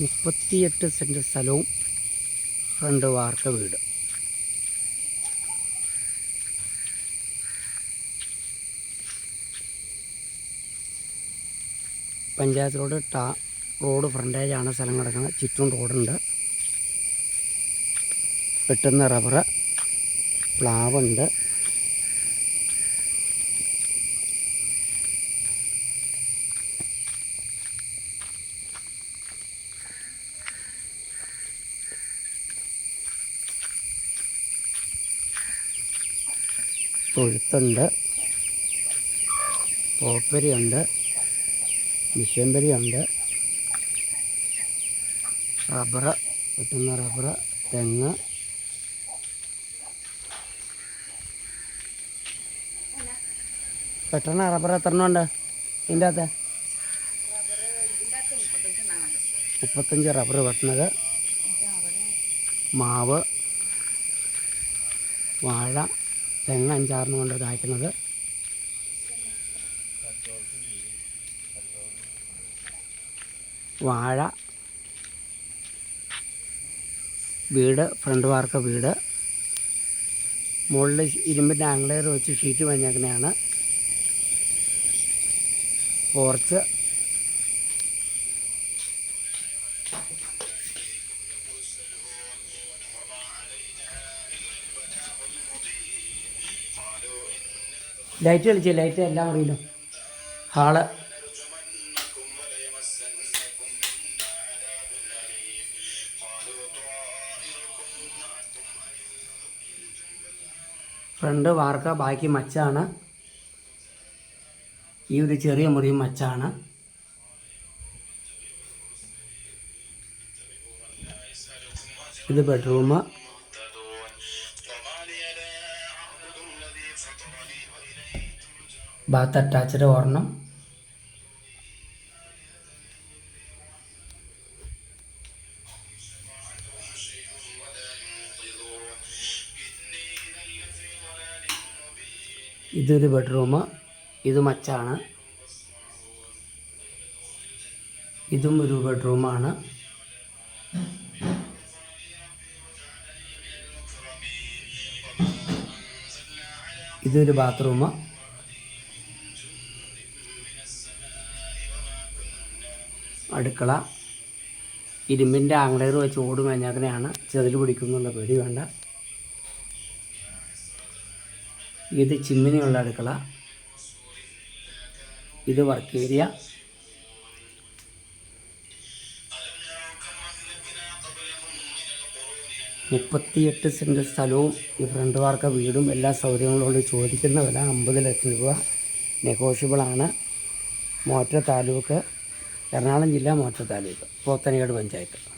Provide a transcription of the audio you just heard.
മുപ്പത്തിയെട്ട് സെന്റ് സ്ഥലവും ഫ്രണ്ട് വാർക്ക വീട്. പഞ്ചായത്ത് റോഡ് ടാ റോഡ് ഫ്രണ്ടേജാണ് സ്ഥലം കിടക്കുന്നത്. ചുറ്റും റോഡുണ്ട്. വെട്ടുന്ന റബ്ബർ പ്ലാവുണ്ട്. തൊഴുത്തുണ്ട് പോപ്പരിയുണ്ട്. മിഷ്യമ്പരിയുണ്ട് റബ്ബർ കിട്ടുന്ന റബ്ബർ തെങ്ങ്. പെട്ടെന്ന് റബ്ബർ എത്ര എണ്ണം ഉണ്ട്? ഇതിന്റെ അകത്ത്? മുപ്പത്തഞ്ച് റബ്ബർ വെട്ടണത് മാവ് വാഴ തെങ്ങ് അഞ്ചാറിന് കൊണ്ട് കായ്ക്കുന്നത്. വാഴ. വീട് ഫ്രണ്ട് വാർക്ക വീട്. മുകളിൽ ഇരുമ്പിന്റെ ആംഗ്ലയർ വെച്ച് ഷീറ്റ് പഞ്ഞേക്കണയാണ് പോർച്ച്. ലൈറ്റ് കളിച്ച് ലൈറ്റ് എല്ലാം അറിയില്ലോ. ഹാൾ. ഫ്രണ്ട് വാർക്ക ബാക്കി മച്ചാണ്. ഈ ഒരു ചെറിയ മുറിയും മച്ചാണ്. ഇത് ബെഡ്റൂം ബാത്ത് അറ്റാച്ച്ഡ് ഒരെണ്ണം. ഇതൊരു ബെഡ്റൂം. ഇത് മച്ചാണ്. ഇതും ഒരു ബെഡ്റൂമാണ്. ഇതൊരു ബാത്റൂം. അടുക്കള ഇരുമ്പിന്റെ ആംഗ്ലയർ വെച്ച് ഓട് മേഞ്ഞാക്കിനെയാണ് ചെതിൽ പിടിക്കുന്നുള്ള പേടി വേണ്ട. ഇത് ചിമ്മിനിയുള്ള അടുക്കള. ഇത് വർക്ക് ഏരിയ മുപ്പത്തിയെട്ട് സെന്റ് സ്ഥലവും ഈ ഫ്രണ്ട് വാർക്ക വീടും എല്ലാ സൗകര്യങ്ങളോട് ചോദിക്കുന്ന വില അമ്പത് ലക്ഷം രൂപ നെഗോഷ്യബിളാണ് മോറ്റ താലൂക്ക് എറണാകുളം ജില്ല മോറ്റ താലൂക്ക് പോത്തനേട് പഞ്ചായത്ത്.